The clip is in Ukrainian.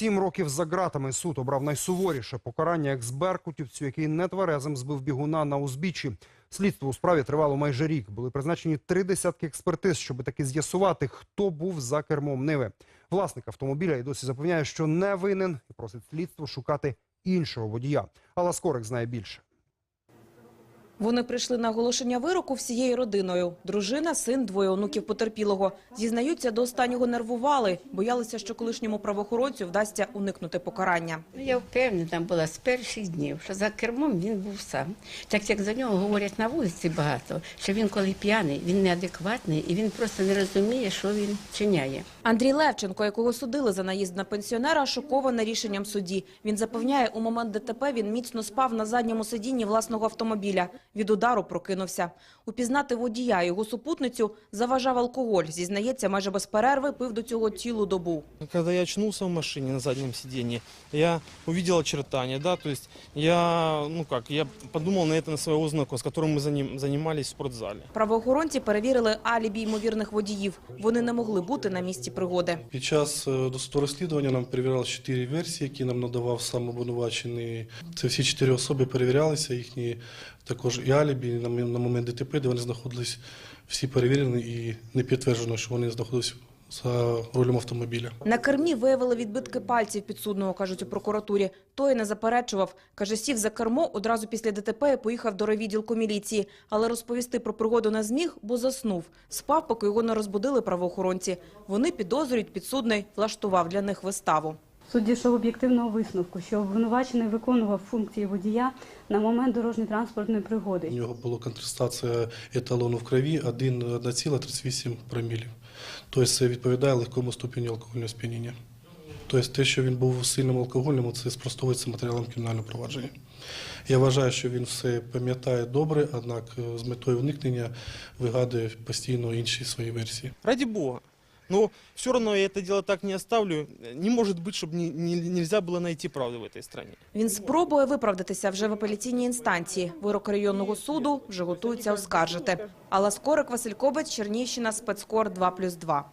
Сім років за ґратами суд обрав найсуворіше покарання ексберкутівцю, який нетверезим збив бігуна на узбіччі. Слідство у справі тривало майже рік. Були призначені три десятки експертиз, щоб таки з'ясувати, хто був за кермом Ниви. Власник автомобіля і досі запевняє, що не винен і просить слідство шукати іншого водія. Алла Скорик знає більше. Вони прийшли на оголошення вироку всією родиною. Дружина, син, двоє онуків потерпілого. Зізнаються, до останнього нервували. Боялися, що колишньому правоохоронцю вдасться уникнути покарання. Ну, Я впевнена була з перших днів, що за кермом він був сам. Так як за нього говорять на вулиці багато, що він коли п'яний, він неадекватний і він просто не розуміє, що він чиняє. Андрій Левченко, якого судили за наїзд на пенсіонера, шокований рішенням судді. Він запевняє, у момент ДТП він міцно спав на задньому сидінні власного автомобіля. Від удару прокинувся. Упізнати водія і його супутницю заважав алкоголь. Зізнається, майже без перерви пив до цього цілу добу. Когда я очнулся в машине на заднем сиденье, я увидел очертания, да, то есть я, ну как, я подумал на это на своего знакомого, с которым мы заним- занимались в спортзале. Правоохоронці перевірили алібі ймовірних водіїв. Вони не могли бути на місці пригоди. Під час е, досудового розслідування нам перевіряли чотири версії, які нам надавав сам обвинувачений. Це всі чотири особи перевірялися, їхні також і алібі на, на момент ДТП, де вони знаходились, всі перевірені і не підтверджено, що вони знаходились за рулем автомобіля. На кермі виявили відбитки пальців підсудного, кажуть у прокуратурі. Той не заперечував. Каже, сів за кермо одразу після ДТП і поїхав до райвідділку міліції. Але розповісти про пригоду не зміг, бо заснув. Спав, поки його не розбудили правоохоронці. Вони підозрюють, підсудний влаштував для них виставу. Суд дійшов об'єктивного висновку, що обвинувачений виконував функції водія на момент дорожньо-транспортної пригоди. У нього була контрастація еталону в крові 1,38 промілів. Тобто це відповідає легкому ступеню алкогольного сп'яніння. Тобто те, що він був сильним алкогольним, це спростовується матеріалом кримінального провадження. Я вважаю, що він все пам'ятає добре, однак з метою уникнення вигадує постійно інші свої версії. Ради бога. Но все равно я это дело так не оставлю. Не может быть, чтобы не- не- нельзя было найти правду в этой стране. Він спробує виправдатися вже в апеляційній інстанції. Вирок районного суду вже готуються оскаржити. Алла Скорик, Василь Кобець, Чернігівщина, спецкор 2+,2.